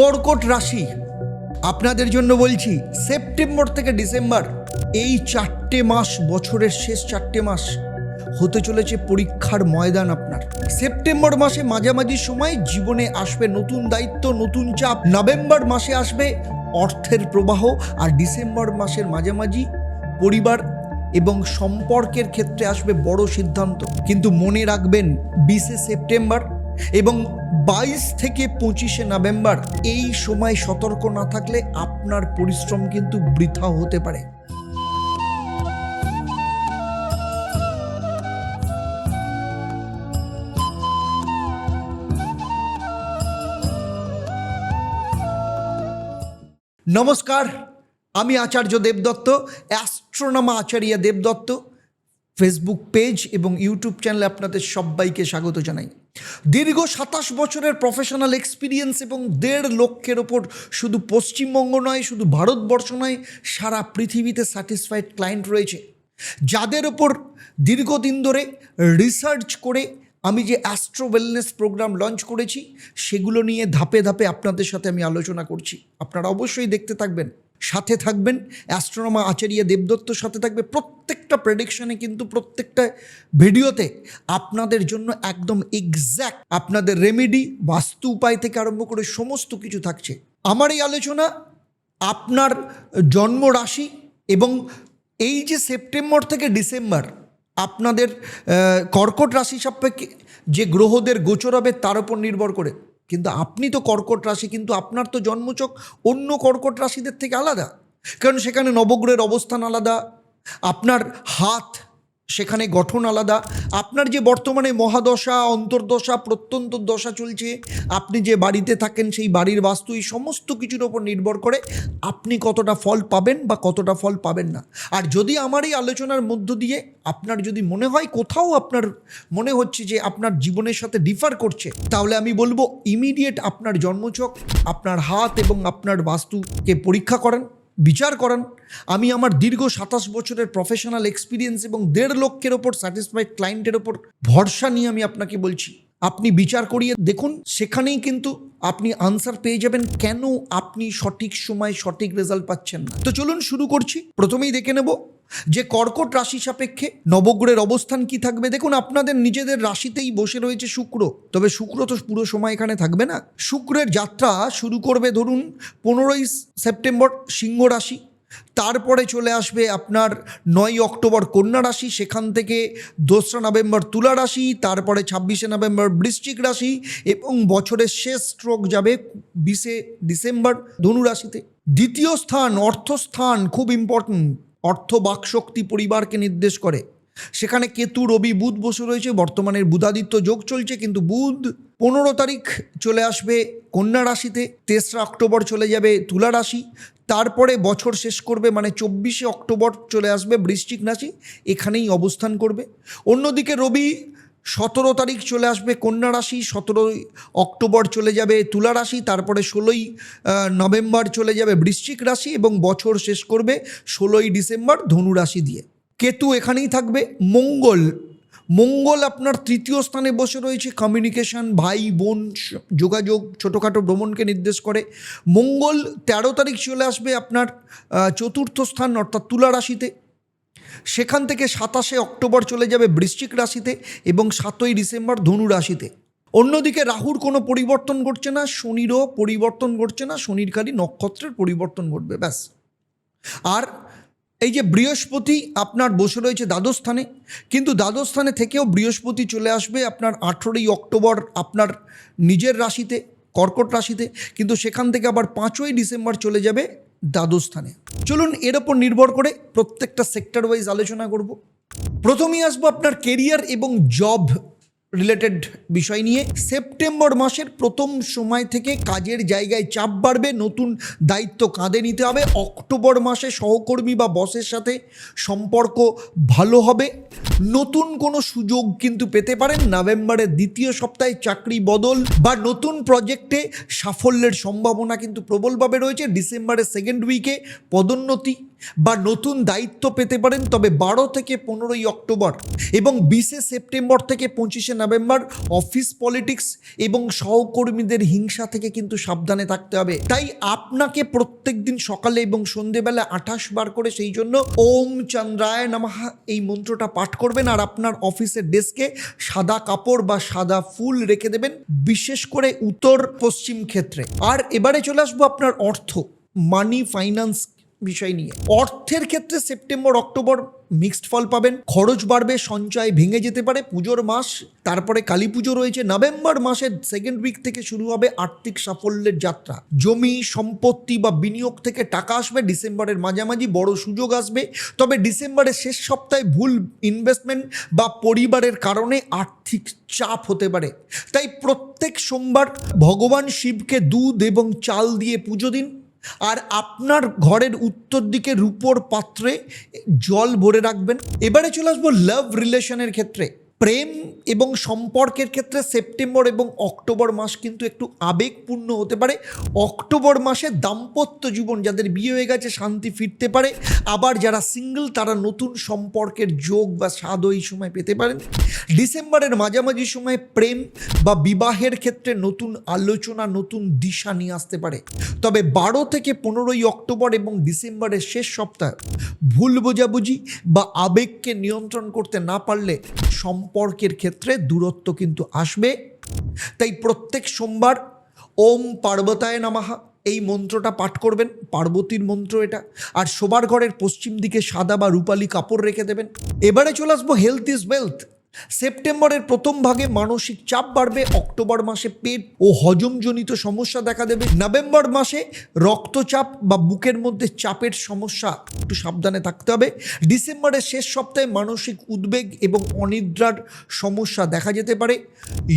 কর্কট রাশি। আপনাদের জন্য বলছি, সেপ্টেম্বর থেকে ডিসেম্বর, এই চারটে মাস, বছরের শেষ চারটে মাস হতে চলেছে পরীক্ষার ময়দান আপনার। সেপ্টেম্বর মাসে মাঝামাঝি সময় জীবনে আসবে নতুন দায়িত্ব, নতুন চাপ। নভেম্বর মাসে আসবে অর্থের প্রবাহ আর ডিসেম্বর মাসের মাঝামাঝি পরিবার এবং সম্পর্কের ক্ষেত্রে আসবে বড় সিদ্ধান্ত। কিন্তু মনে রাখবেন, বিশে সেপ্টেম্বর এবং বাইশ থেকে পঁচিশে নভেম্বর, এই সময় সতর্ক না থাকলে আপনার পরিশ্রম কিন্তু বৃথা হতে পারে। নমস্কার, আমি Acharya Debdatta, astronomer Acharya Debdatta. Facebook page এবং ইউটিউব চ্যানেলে আপনাদের সবাইকে স্বাগত জানাই। দীর্ঘ সাতাশ বছরের প্রফেশনাল এক্সপিরিয়েন্স এবং দেড় লক্ষের ওপর শুধু পশ্চিমবঙ্গ নয়, শুধু ভারতবর্ষ নয়, সারা পৃথিবীতে স্যাটিসফাইড ক্লায়েন্ট রয়েছে। যাদের ওপর দীর্ঘদিন ধরে রিসার্চ করে আমি যে অ্যাস্ট্রো ওয়েলনেস প্রোগ্রাম লঞ্চ করেছি, সেগুলো নিয়ে ধাপে ধাপে আপনাদের সাথে আমি আলোচনা করছি। আপনারা অবশ্যই দেখতে থাকবেন। সাথে থাকবেন। অ্যাস্ট্রোনমা আচার্য দেবদত্তর সাথে থাকবে। প্রত্যেকটা প্রেডিকশনে কিন্তু প্রত্যেকটা ভিডিওতে আপনাদের জন্য একদম এক্স্যাক্ট আপনাদের রেমেডি বাস্তু উপায় থেকে আরম্ভ করে সমস্ত কিছু থাকছে। আমার এই আলোচনা, আপনার জন্ম রাশি এবং এই যে সেপ্টেম্বর থেকে ডিসেম্বর আপনাদের কর্কট রাশি সাপেক্ষে যে গ্রহদের গোচর হবে তার উপর নির্ভর করে। কিন্তু আপনি তো কর্কট রাশি, কিন্তু আপনার তো জন্মচক অন্য কর্কট রাশিদের থেকে আলাদা। কারণ সেখানে নবগ্রহের অবস্থান আলাদা? আপনার হাত সেখানে গঠন আলাদা। আপনার যে বর্তমানে মহাদশা, অন্তর্দশা, প্রত্যন্ত দশা চলছে, আপনি যে বাড়িতে থাকেন সেই বাড়ির বাস্তু এই সমস্ত কিছুর ওপর নির্ভর করে আপনি কতটা ফল পাবেন বা কতটা ফল পাবেন না। আর যদি আমার এই আলোচনার মধ্য দিয়ে আপনার যদি মনে হয় কোথাও আপনার মনে হচ্ছে যে আপনার জীবনের সাথে ডিফার করছে, তাহলে আমি বলব ইমিডিয়েট আপনার জন্মছক আপনার হাত এবং আপনার বাস্তুকে পরীক্ষা করেন। বিচার করান। আমি আমার দীর্ঘ সাতাশ বছরের প্রফেশনাল এক্সপিরিয়েন্স এবং দেড় লক্ষের ওপর স্যাটিসফাইড ক্লায়েন্টের ওপর ভরসা নিয়ে আমি আপনাকে বলছি। আপনি বিচার করিয়ে দেখুন, সেখানেই কিন্তু আপনি আনসার পেয়ে যাবেন কেন আপনি সঠিক সময় সঠিক রেজাল্ট পাচ্ছেন না। তো চলুন শুরু করছি, প্রথমেই দেখে নেব যে কর্কট রাশি সাপেক্ষে নবগ্রহের অবস্থান কি থাকবে। দেখুন, আপনাদের নিজেদের রাশিতেই বসে রয়েছে শুক্র, তবে শুক্র তো পুরো সময় এখানে থাকবে না। শুক্রের যাত্রা শুরু করবে ধরুন, পনেরোই সেপ্টেম্বর সিংহ রাশি তারপরে চলে আসবে আপনার নয় অক্টোবর কন্যা রাশি, সেখান থেকে দোসরা নভেম্বর তুলা রাশি, তারপরে ছাব্বিশে নভেম্বর বৃশ্চিক রাশি এবং বছরের শেষ স্ট্রোক যাবে বিশে ডিসেম্বর ধনু রাশিতে। দ্বিতীয় স্থান অর্থস্থান খুব ইম্পর্ট্যান্ট অর্থ বাকশক্তি পরিবারকে নির্দেশ করে। সেখানে কেতু, রবি, বুধ বসে রয়েছে, বর্তমানের বুধাদিত্য যোগ চলছে, কিন্তু বুধ পনেরো তারিখ চলে আসবে কন্যা রাশিতে, তেসরা অক্টোবর চলে যাবে তুলা রাশি তারপরে বছর শেষ করবে মানে চব্বিশে অক্টোবর চলে আসবে বৃশ্চিক রাশি, এখানেই অবস্থান করবে। অন্যদিকে রবি সতেরো তারিখ চলে আসবে কন্যা রাশি, সতেরোই অক্টোবর চলে যাবে তুলা রাশি, তারপরে ষোলোই নভেম্বর চলে যাবে বৃশ্চিক রাশি এবং বছর শেষ করবে ষোলোই ডিসেম্বর ধনু রাশি দিয়ে। কেতু এখানেই থাকবে, মঙ্গল মঙ্গল আপনার তৃতীয় স্থানে বসে রয়েছে। কমিউনিকেশন ভাই, বোন, যোগাযোগ, ছোটোখাটো ভ্রমণকে নির্দেশ করে। মঙ্গল তেরো তারিখ চলে আসবে আপনার চতুর্থ স্থান অর্থাৎ তুলা রাশিতে। সেখান থেকে সাতাশে অক্টোবর চলে যাবে বৃশ্চিক রাশিতে এবং সাতই ডিসেম্বর ধনু রাশিতে। অন্যদিকে রাহুর কোনো পরিবর্তন ঘটছে না, শনিরও পরিবর্তন ঘটছে না, শনির খালি নক্ষত্রের পরিবর্তন ঘটবে, ব্যাস। আর এই যে বৃহস্পতি আপনার বসে রয়েছে দ্বাদশ স্থানে কিন্তু দ্বাদশ স্থানে থেকেও বৃহস্পতি চলে আসবে আপনার আঠেরোই অক্টোবর আপনার নিজের রাশিতে, কর্কট রাশিতে, কিন্তু সেখান থেকে আবার পাঁচই ডিসেম্বর চলে যাবে দ্বাদশ স্থানে চলুন এর ওপর নির্ভর করে প্রত্যেকটা সেক্টর ওয়াইজ আলোচনা করব। প্রথমেই আসব আপনার কেরিয়ার এবং জব রিলেটেড বিষয় নিয়ে সেপ্টেম্বর মাসের প্রথম সময় থেকে কাজের জায়গায় চাপ বাড়বে, নতুন দায়িত্ব কাঁধে নিতে হবে, অক্টোবর মাসে সহকর্মী বা বসের সাথে সম্পর্ক ভালো হবে। নতুন কোনো সুযোগ কিন্তু পেতে পারেন, নভেম্বরের দ্বিতীয় সপ্তাহে চাকরি বদল বা নতুন প্রজেক্টে সাফল্যের সম্ভাবনা কিন্তু প্রবলভাবে রয়েছে, ডিসেম্বরের সেকেন্ড উইকে পদোন্নতি বা নতুন দায়িত্ব পেতে পারেন, তবে বারো থেকে পনেরোই অক্টোবর এবং বিশে সেপ্টেম্বর থেকে পঁচিশে নভেম্বর অফিস পলিটিক্স এবং সহকর্মীদের হিংসা থেকে কিন্তু সাবধানে থাকতে হবে। তাই আপনাকে প্রত্যেক দিন সকালে এবং সন্ধেবেলা আঠাশ বার করে সেই জন্য ওম চন্দ্রায় নামাহা এই মন্ত্রটা পাঠ করবেন আর আপনার অফিসের ডেস্কে সাদা কাপড় বা সাদা ফুল রেখে দেবেন, বিশেষ করে উত্তর পশ্চিম ক্ষেত্রে। আর এবারে চলে আসব আপনার অর্থ মানি ফাইন্যান্স বিষয় নিয়ে। অর্থের ক্ষেত্রে সেপ্টেম্বর, অক্টোবর মিক্সড ফল পাবেন। খরচ বাড়বে, সঞ্চয় ভেঙে যেতে পারে। পুজোর মাস, তারপরে কালী পুজো রয়েছে। নভেম্বর মাসের সেকেন্ড উইক থেকে শুরু হবে আর্থিক সাফল্যের যাত্রা। জমি, সম্পত্তি বা বিনিয়োগ থেকে টাকা আসবে। ডিসেম্বরের মাঝামাঝি বড় সুযোগ আসবে। তবে ডিসেম্বরের শেষ সপ্তাহে ভুল ইনভেস্টমেন্ট বা পরিবারের কারণে আর্থিক চাপ হতে পারে। তাই প্রত্যেক সোমবার ভগবান শিবকে দুধ এবং চাল দিয়ে পুজো দিন। আর আপনার ঘরের উত্তর দিকে রূপোর পাত্রে জল ভরে রাখবেন। এবারে চলে আসব লাভ রিলেশনের ক্ষেত্রে। প্রেম এবং সম্পর্কের ক্ষেত্রে সেপ্টেম্বর এবং অক্টোবর মাস কিন্তু একটু আবেগপূর্ণ হতে পারে। অক্টোবর মাসে দাম্পত্য জীবন, যাদের বিয়ে হয়ে গেছে, শান্তি ফিরতে পারে। আবার যারা সিঙ্গেল, তারা নতুন সম্পর্কের যোগ বা স্বাদ এই সময় পেতে পারেন। ডিসেম্বরের মাঝামাঝি সময় প্রেম বা বিবাহের ক্ষেত্রে নতুন আলোচনা, নতুন দিশা নিয়ে আসতে পারে। তবে বারো থেকে পনেরোই অক্টোবর এবং ডিসেম্বরের শেষ সপ্তাহ ভুল বোঝাবুঝি বা আবেগকে নিয়ন্ত্রণ করতে না পারলে সম্পর্কের ক্ষেত্রে দূরত্ব কিন্তু আসবে। তাই প্রত্যেক সোমবার ওম পার্বতায় নামাহা এই মন্ত্রটা পাঠ করবেন, পার্বতীর মন্ত্র এটা। আর শোবার ঘরের পশ্চিম দিকে সাদা বা রূপালি কাপড় রেখে দেবেন। এবারে চলে আসব হেলথ ইজ ওয়েলথ সেপ্টেম্বরের প্রথম ভাগে মানসিক চাপ বাড়বে, অক্টোবর মাসে পেট ও হজমজনিত সমস্যা দেখা দেবে, নভেম্বর মাসে রক্তচাপ বা বুকের মধ্যে চাপের সমস্যা, একটু সাবধানে থাকতে হবে। ডিসেম্বরের শেষ সপ্তাহে মানসিক উদ্বেগ এবং অনিদ্রার সমস্যা দেখা যেতে পারে।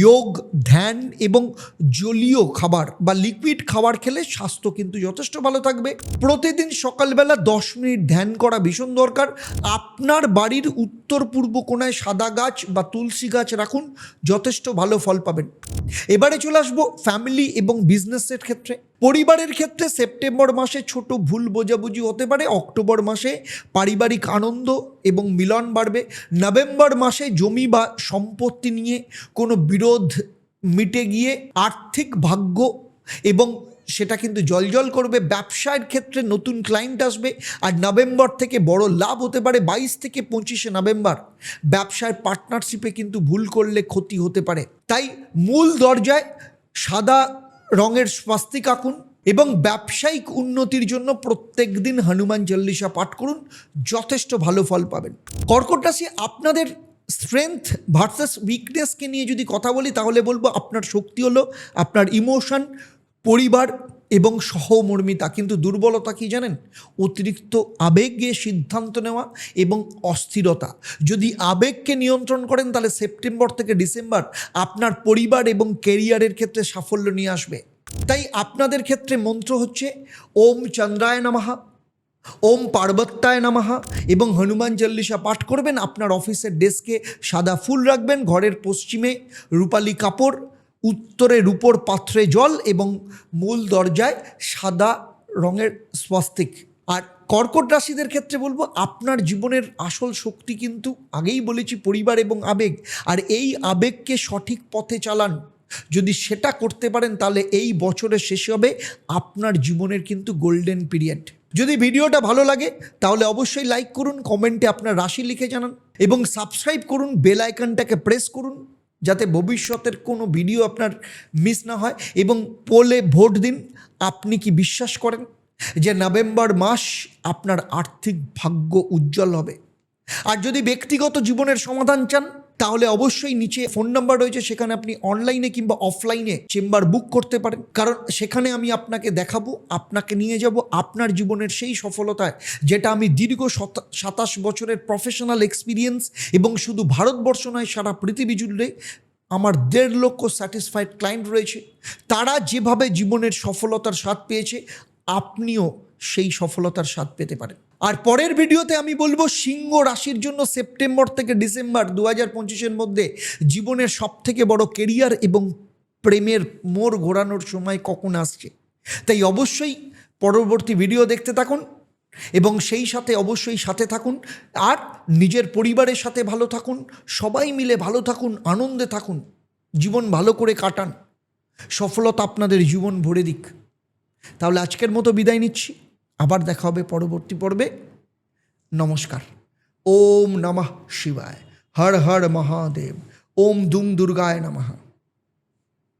যোগ, ধ্যান এবং জলীয় খাবার বা লিকুইড খাবার খেলে স্বাস্থ্য কিন্তু যথেষ্ট ভালো থাকবে। প্রতিদিন সকালবেলা দশ মিনিট ধ্যান করা ভীষণ দরকার। আপনার বাড়ির উত্তর পূর্ব কোণায় সাদা গাছ বা তুলসী গাছ রাখুন, যথেষ্ট ভালো ফল পাবেন। এবারে চলে আসব ফ্যামিলি এবং বিজনেসের ক্ষেত্রে। পরিবারের ক্ষেত্রে সেপ্টেম্বর মাসে ছোট ভুল বোঝাবুঝি হতে পারে, অক্টোবর মাসে পারিবারিক আনন্দ এবং মিলন বাড়বে, নভেম্বর মাসে জমি বা সম্পত্তি নিয়ে কোনো বিরোধ মিটে গিয়ে আর্থিক ভাগ্য এবং সেটা কিন্তু জলজল করবে, ব্যবসায়ের ক্ষেত্রে নতুন ক্লায়েন্ট আসবে আর নভেম্বর থেকে বড় লাভ হতে পারে বাইশ থেকে পঁচিশে নভেম্বর। ব্যবসার পার্টনারশিপে কিন্তু ভুল করলে ক্ষতি হতে পারে। তাই মূল দরজায় সাদা রঙের স্বাস্তিক আঁকুন এবং ব্যবসায়িক উন্নতির জন্য প্রত্যেক দিন হনুমান চল্লিশা পাঠ করুন, যথেষ্ট ভালো ফল পাবেন। কর্কট রাশি আপনাদের স্ট্রেংথ ভার্সেস উইকনেসকে নিয়ে যদি কথা বলি, তাহলে বলব আপনার শক্তি হলো, আপনার ইমোশন পরিবার এবং সহমর্মিতা, কিন্তু দুর্বলতা কি জানেন? অতিরিক্ত আবেগে সিদ্ধান্ত নেওয়া এবং অস্থিরতা। যদি আবেগকে নিয়ন্ত্রণ করেন, তাহলে সেপ্টেম্বর থেকে ডিসেম্বর আপনার পরিবার এবং কেরিয়ারের ক্ষেত্রে সাফল্য নিয়ে আসবে। তাই আপনাদের ক্ষেত্রে মন্ত্র হচ্ছে, ওম চন্দ্রায় নমঃ, ওম পার্বত্যায় নামাহা এবং হনুমান চল্লিশা পাঠ করবেন। আপনার অফিসের ডেস্কে সাদা ফুল রাখবেন, ঘরের পশ্চিমে রূপালী কাপড় উত্তরে রূপোর পাত্রে জল এবং মূল দরজায় সাদা রঙের স্বস্তিক। আর কর্কট রাশিদের ক্ষেত্রে বলব, আপনার জীবনের আসল শক্তি কিন্তু আগেই বলেছি, পরিবার এবং আবেগ। আর এই আবেগকে সঠিক পথে চালান। যদি সেটা করতে পারেন, তাহলে এই বছরের শেষে হবে আপনার জীবনের কিন্তু গোল্ডেন পিরিয়ড। যদি ভিডিওটা ভালো লাগে, তাহলে অবশ্যই লাইক করুন, কমেন্টে আপনার রাশি লিখে জানান এবং সাবস্ক্রাইব করুন, বেল আইকনটাকে প্রেস করুন। যাতে ভবিষ্যতের কোনো ভিডিও আপনার মিস না হয় এবং পোলে ভোট দিন, আপনি কি বিশ্বাস করেন যে নভেম্বর মাস আপনার আর্থিক ভাগ্য উজ্জ্বল হবে? আর যদি ব্যক্তিগত জীবনের সমাধান চান তাহলে অবশ্যই নিচে ফোন নাম্বার রয়েছে, সেখানে আপনি অনলাইনে কিংবা অফলাইনে চেম্বার বুক করতে পারেন। কারণ সেখানে আমি আপনাকে দেখাবো, আপনাকে নিয়ে যাব আপনার জীবনের সেই সফলতায়, যেটা আমি দীর্ঘ সাতাশ বছরের প্রফেশনাল এক্সপিরিয়েন্স এবং শুধু ভারতবর্ষ নয়, সারা পৃথিবী জুড়ে আমার দেড় লক্ষ স্যাটিসফাইড ক্লায়েন্ট রয়েছে। তারা যেভাবে জীবনের সফলতার স্বাদ পেয়েছে, আপনিও সেই সফলতার স্বাদ পেতে পারেন। আর পরের ভিডিওতে আমি বলব সিংহ রাশির জন্য সেপ্টেম্বর থেকে ডিসেম্বর দু হাজার মধ্যে জীবনের সব থেকে বড় কেরিয়ার এবং প্রেমের মোড় ঘোরানোর সময় কখন আসছে। তাই অবশ্যই পরবর্তী ভিডিও দেখতে থাকুন এবং সেই সাথে অবশ্যই সাথে থাকুন আর নিজের পরিবারের সাথে ভালো থাকুন, সবাই মিলে ভালো থাকুন, আনন্দে থাকুন, জীবন ভালো করে কাটান, সফলতা আপনাদের জীবন ভরে দিক। তাহলে আজকের মতো বিদায় নিচ্ছি। আবার দেখা হবে পরবর্তী পর্বে। নমস্কার। ওম নমঃ শিবায়। হর হর মহাদেব। ওম দুম দুর্গায় নমঃ।